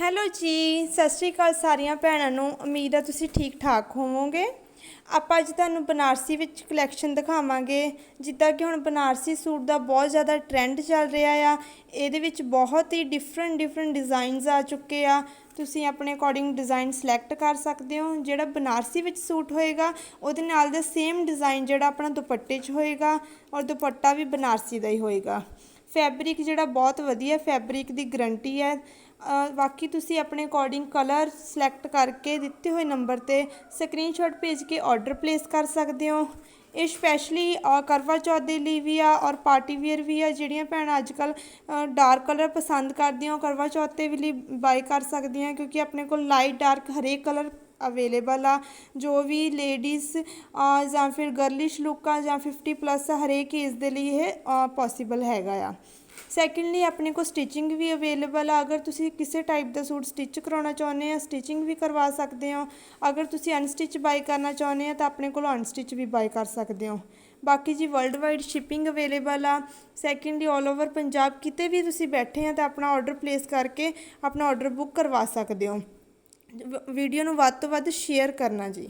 Hello ਜੀ, ਸਤਿ ਸ਼੍ਰੀ ਅਕਾਲ ਸਾਰੀਆਂ ਭੈਣਾਂ ਨੂੰ। ਉਮੀਦ ਹੈ ਤੁਸੀਂ ਠੀਕ ਠਾਕ ਹੋਵੋਗੇ। ਆਪਾਂ ਅੱਜ ਤੁਹਾਨੂੰ ਬਨਾਰਸੀ ਵਿੱਚ ਕਲੈਕਸ਼ਨ ਦਿਖਾਵਾਂਗੇ, ਜਿੱਦਾਂ ਕਿ ਹੁਣ ਬਨਾਰਸੀ ਸੂਟ ਦਾ ਬਹੁਤ ਜ਼ਿਆਦਾ ਟ੍ਰੈਂਡ ਚੱਲ ਰਿਹਾ ਆ। ਇਹਦੇ ਵਿੱਚ ਬਹੁਤ ਹੀ ਡਿਫਰੈਂਟ ਡਿਫਰੈਂਟ ਡਿਜ਼ਾਈਨਸ ਆ ਚੁੱਕੇ ਆ। ਤੁਸੀਂ ਆਪਣੇ ਅਕੋਰਡਿੰਗ ਡਿਜ਼ਾਈਨ ਸਿਲੈਕਟ ਕਰ ਸਕਦੇ ਹੋ। ਜਿਹੜਾ ਬਨਾਰਸੀ ਵਿੱਚ ਸੂਟ ਹੋਏਗਾ, ਉਹਦੇ ਨਾਲ ਦਾ ਸੇਮ ਡਿਜ਼ਾਈਨ ਜਿਹੜਾ ਆਪਣਾ ਦੁਪੱਟੇ 'ਚ ਹੋਏਗਾ, ਔਰ ਦੁਪੱਟਾ ਵੀ ਬਨਾਰਸੀ ਦਾ ਹੀ ਹੋਏਗਾ। ਫੈਬਰਿਕ ਜਿਹੜਾ ਬਹੁਤ ਵਧੀਆ ਫੈਬਰਿਕ ਦੀ ਗਰੰਟੀ ਹੈ। ਬਾਕੀ ਤੁਸੀਂ ਆਪਣੇ ਅਕੋਰਡਿੰਗ ਕਲਰ ਸਿਲੈਕਟ ਕਰਕੇ ਦਿੱਤੇ ਹੋਏ ਨੰਬਰ ਤੇ ਸਕਰੀਨਸ਼ਾਟ ਭੇਜ ਕੇ ਆਰਡਰ ਪਲੇਸ ਕਰ ਸਕਦੇ ਹੋ। ਇਹ ਸਪੈਸ਼ਲੀ ਕਰਵਾ ਚੌਥ ਦੇ ਲਈ ਵੀ ਆ ਔਰ ਪਾਰਟੀ ਵੇਅਰ ਵੀ ਆ, ਜਿਹੜੀਆਂ ਭੈਣਾਂ ਅੱਜ ਕੱਲ ਡਾਰਕ ਕਲਰ ਪਸੰਦ ਕਰਦੀਆਂ, ਉਹ ਕਰਵਾ ਚੌਥ ਤੇ ਵੀ ਲਈ ਬਾਈ ਕਰ ਸਕਦੀਆਂ, ਕਿਉਂਕਿ ਆਪਣੇ ਕੋਲ ਲਾਈਟ ਡਾਰਕ ਹਰੇਕ ਕਲਰ ਅਵੇਲੇਬਲ ਆ ਜੋ ਵੀ ਲੇਡੀਜ਼ ਜਾਂ ਫਿਰ ਗਰਲਿਸ਼ ਲੁੱਕ ਆ ਜਾਂ 50 ਪਲੱਸ ਹਰੇਕ ਏਜ ਦੇ ਲਈ ਇਹ ਪੋਸੀਬਲ ਹੈਗਾ ਆ ਸੈਕਿੰਡਲੀ ਆਪਣੇ ਕੋਲ ਸਟਿਚਿੰਗ ਵੀ ਅਵੇਲੇਬਲ ਆ ਅਗਰ ਤੁਸੀਂ ਕਿਸੇ ਟਾਈਪ ਦਾ ਸੂਟ ਸਟਿਚ ਕਰਾਉਣਾ ਚਾਹੁੰਦੇ ਆ ਸਟਿਚਿੰਗ ਵੀ ਕਰਵਾ ਸਕਦੇ ਹੋ ਅਗਰ ਤੁਸੀਂ ਅਨਸਟਿਚ ਬਾਈ ਕਰਨਾ ਚਾਹੁੰਦੇ ਆ ਤਾਂ ਆਪਣੇ ਕੋਲ ਅਨਸਟਿਚ ਵੀ ਬਾਈ ਕਰ ਸਕਦੇ ਹੋ ਬਾਕੀ ਜੀ ਵਰਲਡ ਵਾਈਡ ਸ਼ਿਪਿੰਗ ਅਵੇਲੇਬਲ ਆ ਸੈਕਿੰਡਲੀ 올 ਓਵਰ ਪੰਜਾਬ ਕਿਤੇ ਵੀ ਤੁਸੀਂ ਬੈਠੇ ਆ ਤਾਂ ਆਪਣਾ ਆਰਡਰ ਪਲੇਸ ਕਰਕੇ ਆਪਣਾ ਆਰਡਰ ਬੁੱਕ ਕਰਵਾ ਸਕਦੇ ਹੋ ਵੀਡੀਓ ਨੂੰ ਵੱਧ ਤੋਂ ਵੱਧ ਸ਼ੇਅਰ ਕਰਨਾ ਜੀ।